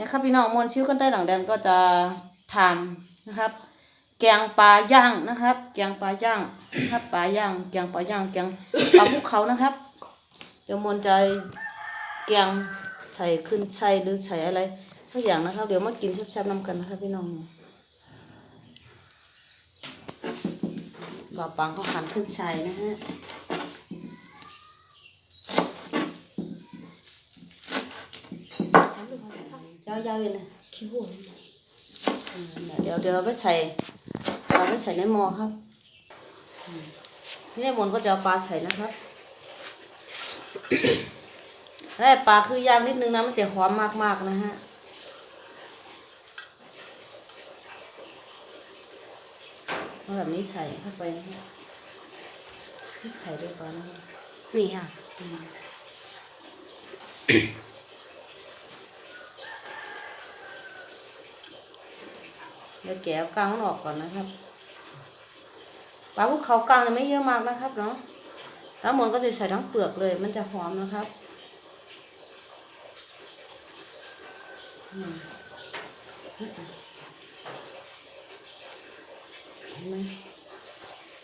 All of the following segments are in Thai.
นะครับพี่น้องมวลชิวกันใต้หลังแดนก็จะทำนะครับ แกงปลาย่างนะครับ แกงปลาย่างนะครับปลาย่างแกงปลาย่างแกงปลาภูเขานะครับ เดี๋ยวมวลจะแกงใส่ขึ้นใส่หรือใส่อะไรทุกอย่างนะครับ เดี๋ยวมากินแซ่บๆน้ำกันนะครับพี่น้องบ่าปังเขาขันขึ้นใส่นะฮะ เจ้าๆอยู่นะขี้หัวเดี๋ยวเดี๋ยวเอาไปใส่เอาไปใส่ในหม้อครับอืมนี่ในหมนก็จะเอาปลาใส่นะครับแล้วปลาคือย่างนิดนึงนะมันจะหอมมากๆนะฮะเอาแบบนี้ใส่เข้าไปนะฮะพริกไข่ด้วยก่อนนะครับนี่ค่ะ เดี๋ยวแกะเอากลางมันออกก่อนนะครับปลาภูเขากลางเนี่ยไม่เยอะมากนะครับเนาะแล้วหมนก็จะใส่ทั้งเปลือกเลย มันจะหอมนะครับอืมเห็นไหม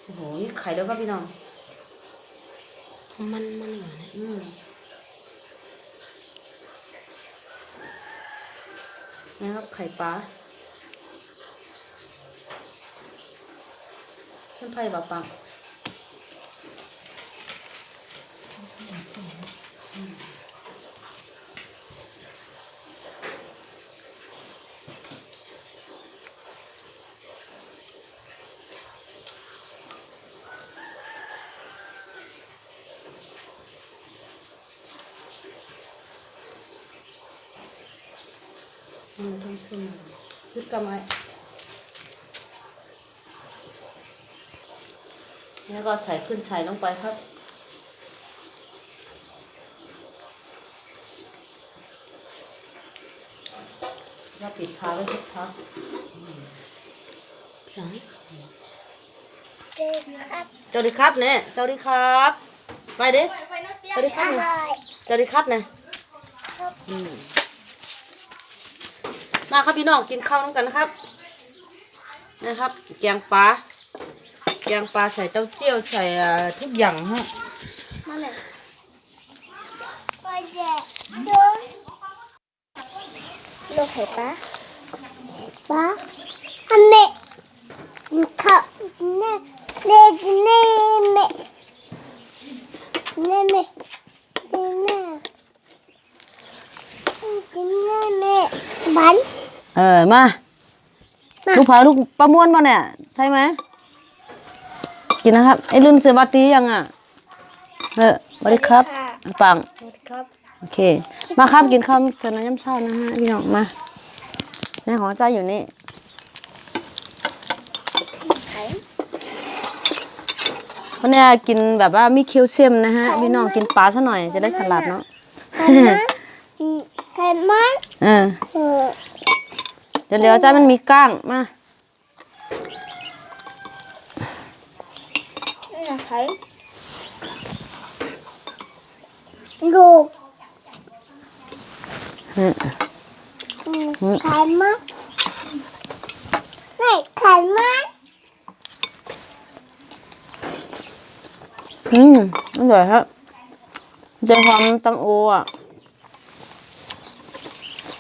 โอ้โห นี่ไข่แล้วครับพี่น้อง มันมันเหนือนะอืมนะครับไข่ปลา ฉันไผ่บปังมันต้องขึ้นมายึดกำไว้ แล้วก็ใส่ขึ้นใส่ลงไปครับ แล้วปิดฝาไว้สักพักหลังเด็กครับเจ้าดีครับเนี่ยเจ้าดีครับ ไปดิเจ้าดีครับเนี่ยเจ้าดีครับเนี่ยมาครับพี่น้องกินข้าวน้ำกันนะครับ นะครับแกงปลา แกงปลาใส่เต้าเจี้ยวใส่ทุกอย่างฮะมาเลยไปเด็กลูกเห็นปะปะอันเมะเขาเน่เน่เน่เมะเน่เมะเน่เน่เน่เมบันเออมาลูกเผาลูกประมวลมาเนี่ยใช่ไหม กินนะครับไอ้รุ่นเสือบัตตียังอะเออสวัสดีครับปังสวัสดีครับโอเค มาครับกินข้าวเจอน้ำยำเช้านะฮะพี่น้องมาแม่ของอาจารย์อยู่นี่ไข่วันนี้กินแบบว่ามีแคลเซียมนะฮะพี่น้องกินปลาซะหน่อยจะได้สลัดเนาะไข่มันไข่มันเออเออเดี๋ยวเดี๋ยวอาจารย์มันมีก้างมา นี่นะ ไข่ลูกเอออืมไข่มันไม่ไข่มันอืมอร่อยครับเจอความตังโออะ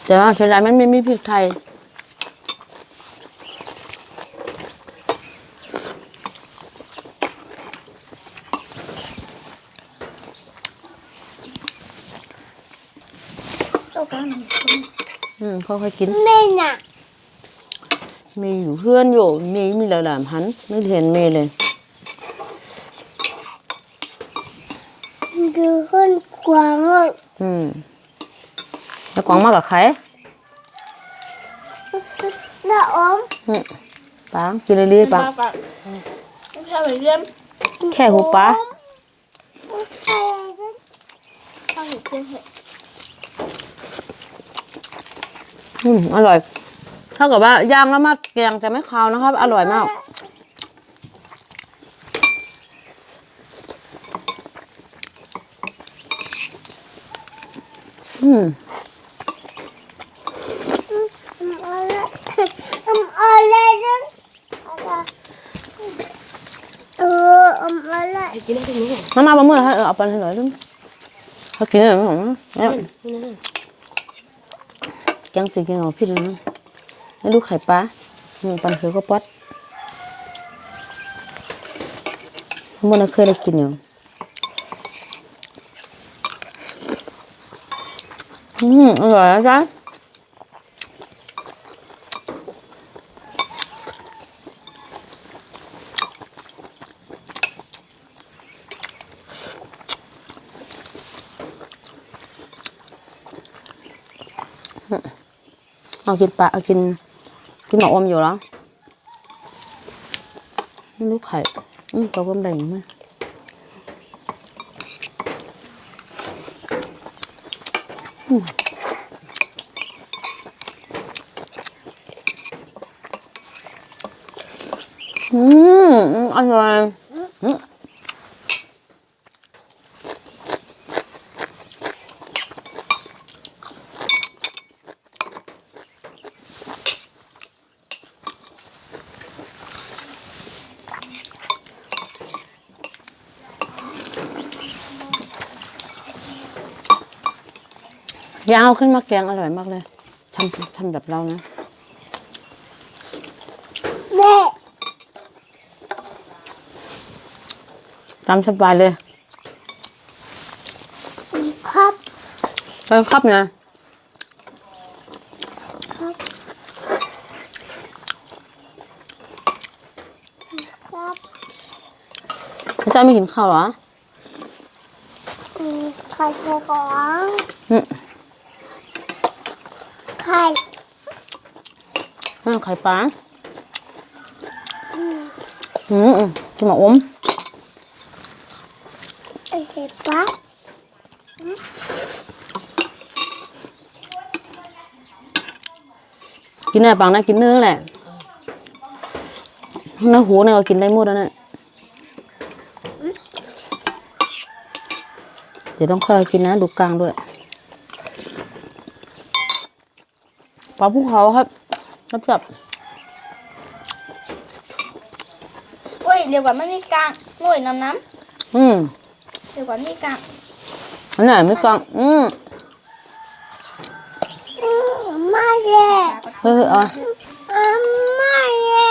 แต่ว่าเชียงรายมันไม่มีพริกไทย ตัวกันอืมค่อยๆกินไม่น่ะมีอยู่เพื่อนอยู่ มีมีหลายๆหัน ไม่เห็นมีเลย ดูคนกวางเลยอืม แล้วกวางมากับใครแล้วอมอืมปังกินเลยๆปังไม่ใช่ไปเยี่ยมแค่หูปลาไข่กันข้าวเห็ดเส้นเห็ด อืมอร่อยถ้าเกิดว่าย่างแล้วมาแกงจะไม่คาวนะครับ อร่อยมาก อืมน้ำมาบะเมื่อให้เออเอาไปให้หน่อยด้วเขากินอะไรของเนี่ย แกงจีกินเอาพี่เลยนะให้ลูกไข่ปลามันปันคือก็ป๊อดมัน เอากินปลาเอากิน กินหมกอมอยู่แล้วนี่ลูกไข่อืมตัวก็แบ่งมาอืมอืมอืมอร่อยอืม ยางเอาขึ้นมาแกงอร่อยมากเลยทำทำแบบเรานะแม่ตามสบายเลย ครับไปครับนะครับพระเจ้าไม่กินข้าวเหรออืมไข่ใส่ของอืม ไข่ไม่เอาไข่ปลาอืมอืมกินหมกอมไอ้เห็ดปะกินอะไรปังนะกินเนื้อแหละเนื้อหูเนี่ยก็กินได้หมดแล้วเนี่ยเดี๋ยวต้องค่อยกินนะดูกลางด้วย ปลาภูเขาครับจับจับโอ้ยเดี๋ยวก่อนไม่มีกลางโอ้ยน้ำน้อืมำเดี๋ยวก่อนมีกลางอันไหนไม่กลางอืมอืมไม่เย่เฮ้ยเอะอืมไม่เย่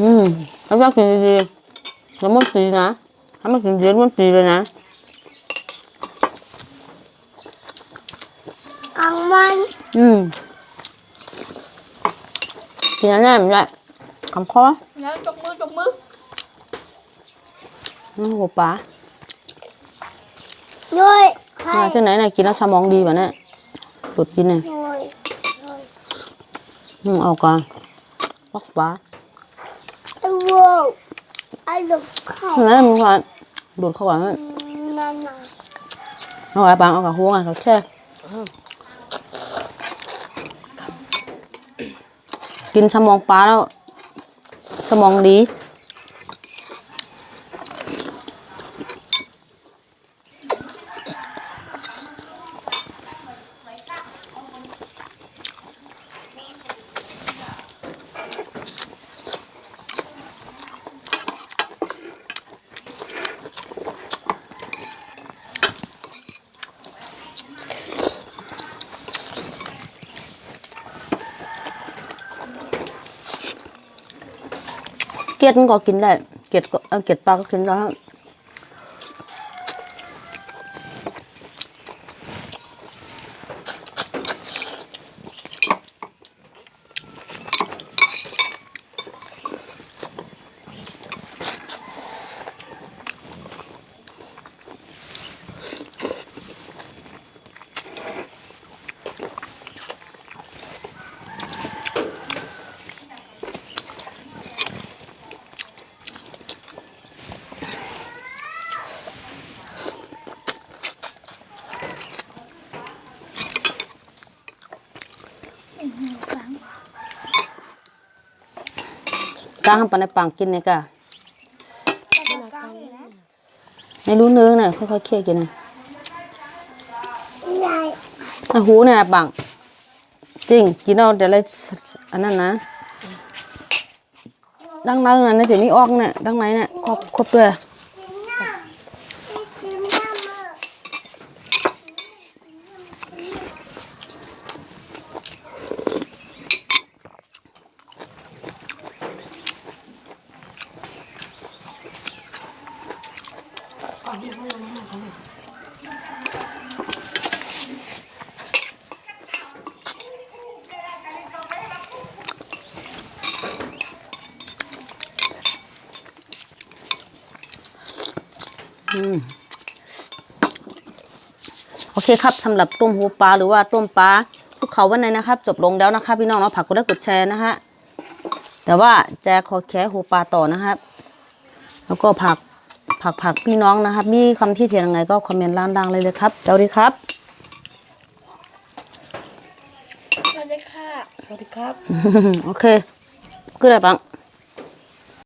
อืมแล้วก็กินดีๆแล้วมันตีนะ ถ้ามันกินเยอะมันตีเลยนะกลางวันอืมกินอันนั้นไม่ได้คำคอแล้วจกมือจกมือน้ำหัวปลาด้วยไข่มาที่ไหนน่ะกินแล้วสมองดีกว่าน่ะหลุดกินน่ะด้วยอืมเอาก่อนปักปลาไอ้วัวไอ้ลูกไข่อันนั้นมัน ก่อนดูดเข้าก่อนนั่นน่ะเอาไว้ปังเอากับหัวไงเขาแค่กินสมองปลาแล้ว สมองดี เกล็ดมันก็กินได้ เกล็ดก็เกล็ดปลาก็กินได้ ก้างปันในปังกินเลยกะกลางอยู่แล้วไม่รู้เนื้อน่ะค่อยๆเคี่ยวกินน่ะใหญ่อะหูเนี่ยปังจริงกินเอาแต่ละอันนั้นนะดังนนั้นนะจะมีออกเนี่ยดังในเนี่ยครบครบด้วย ชิมน้ำมือ โอเคครับสำหรับต้มหูปลาหรือว่าต้มปลาภูเขาวันไหนนะครับ จบลงแล้วนะครับพี่น้องเนาะผักกดไลค์กดแชร์นะฮะแต่ว่าแจขอแค่หูปลาต่อนะครับ แล้วก็ผัก ผักผักพี่น้องนะครับ มีคำที่เถียงยังไงก็คอมเมนต์ล่างดังเลยเลยครับเจ้าดีครับสวัสดีค่ะสวัสดีครับ โอเคก็ได้ปัง